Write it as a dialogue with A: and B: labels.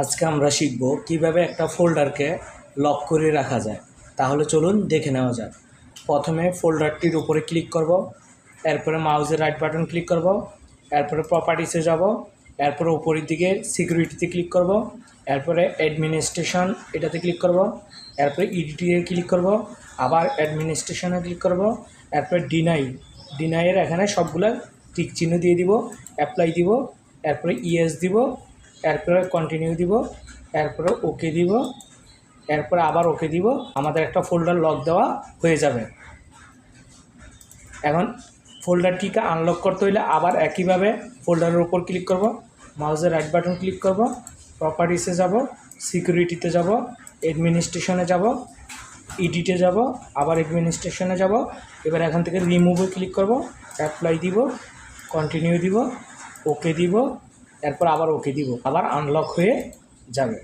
A: আজকে আমরা শিখব কীভাবে একটা ফোল্ডারকে লক করে রাখা যায়। তাহলে চলুন দেখে নেওয়া যাক। প্রথমে ফোল্ডারটির উপরে ক্লিক করব, এরপরে মাউসের রাইট বাটন ক্লিক করব, এরপরে প্রপার্টিসে যাব, এরপরে উপরের দিকে সিকিউরিটিতে ক্লিক করব, এরপরে অ্যাডমিনিস্ট্রেশন এটাতে ক্লিক করব, এরপরে ইডিটিতে ক্লিক করব, আবার অ্যাডমিনিস্ট্রেশনে ক্লিক করব, এরপরে ডিনাই। ডিনাইয়ের এখানে সবগুলো টিক চিহ্ন দিয়ে দিব, অ্যাপ্লাই দিব, এরপরে ইএস দিব এরপরে কন্টিনিউ দিব, এরপরে ওকে দিব, এরপরে আবার ওকে দিব, আমাদের একটা ফোল্ডার লক দেওয়া হয়ে যাবে। এখন ফোল্ডারটিকে আনলক করতে হইলে আবার একইভাবে ফোল্ডারের উপর ক্লিক করব মাউসের রাইট বাটন ক্লিক করব প্রপার্টিসে যাব সিকিউরিটিতে যাব অ্যাডমিনিস্ট্রেশনে যাব ইডিটে যাব, আবার অ্যাডমিনিস্ট্রেশনে যাব, এবার এখান থেকে রিমুভে ক্লিক করব অ্যাপ্লাই দিব কন্টিনিউ দিব ওকে দিব এরপর আবার ওকে দিব আবার আনলক হয়ে যাবে।